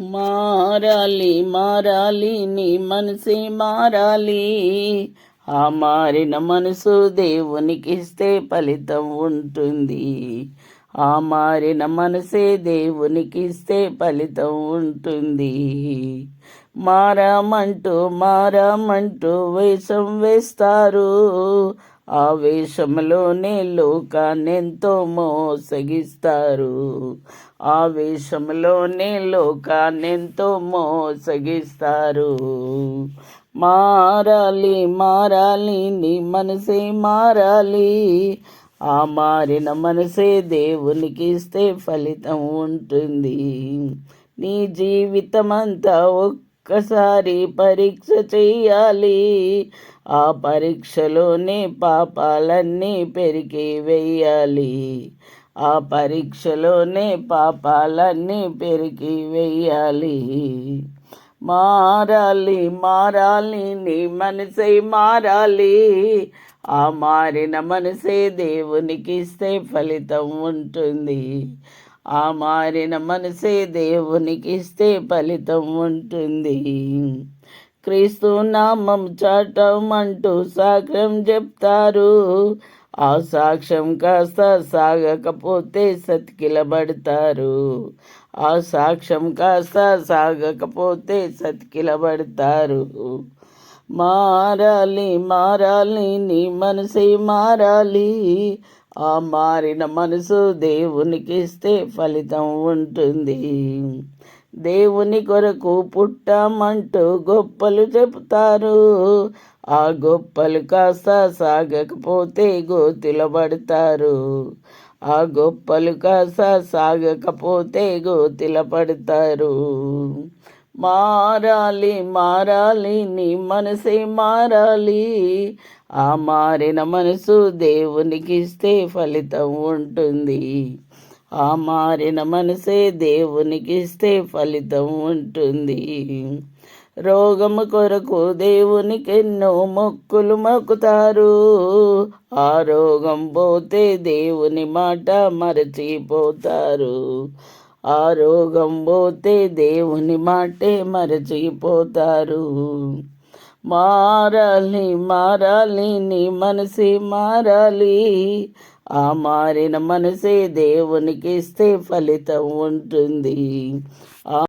మారాలి మారాలి నీ మనసే మారాలి. ఆ మారిన మనసు దేవునికి ఇస్తే ఫలితం ఉంటుంది. ఆ మారిన మనసే దేవునికి ఇస్తే ఫలితం ఉంటుంది. మారామంటూ మారామంటూ వేషం వేస్తారు. ఆవేశంలోనే లోకాన్నెంతో మోసగిస్తారు. ఆవేశంలోనే లోకాన్నెంతో మోసగిస్తారు. మారాలి మారాలి నీ మనసే మారాలి. ఆ మారిన మనసే దేవునికి ఇస్తే ఫలితం ఉంటుంది. నీ జీవితం అంతా ఒక్కసారి పరీక్ష చెయ్యాలి ఆ పరీక్షలోనే పాపాలన్నీ పెరిగి వేయాలి. ఆ పరీక్షలోనే పాపాలన్నీ పెరిగి వేయాలి. మారాలి మారాలి నీ మనసే మారాలి. ఆ మారిన మనసే దేవునికి ఇస్తే ఫలితం ఉంటుంది. ఆ మారిన మనసే దేవునికి ఇస్తే ఫలితం ఉంటుంది. క్రీస్తు నామం చాటమంటూ సాక్ష్యం చెప్తారు. ఆ సాక్ష్యం కాస్త సాగకపోతే సతికిలబడతారు. ఆ సాక్ష్యం కాస్త సాగకపోతే సతికిలబడతారు. మారాలి మారాలి నీ మనసే మారాలి. ఆ మారిన మనసు దేవునికి ఇస్తే ఫలితం ఉంటుంది. దేవుని కొరకు పుట్టామంటూ గొప్పలు చెప్తారు ఆ గొప్పలు కాస్త సాగకపోతే గోతిలో పడతారు. ఆ గొప్పలు కాస్త సాగకపోతే గోతిల పడతారు. మారాలి మారాలి నీ మనసే మారాలి. ఆ మారిన మనసు దేవునికి ఇస్తే ఫలితం ఉంటుంది. ఆ మారిన మనసే దేవునికి ఇస్తే ఫలితం ఉంటుంది. రోగము కొరకు దేవునికి ఎన్నో మొక్కులు మొక్కుతారు. ఆ రోగం పోతే దేవుని మాట మరచిపోతారు. ఆ పోతే దేవుని మాటే మరచిపోతారు. మారాలి మారాలి నీ మనసే మారాలి. ఆ మారిన మనసే దేవునికి ఇస్తే ఫలితం ఉంటుంది.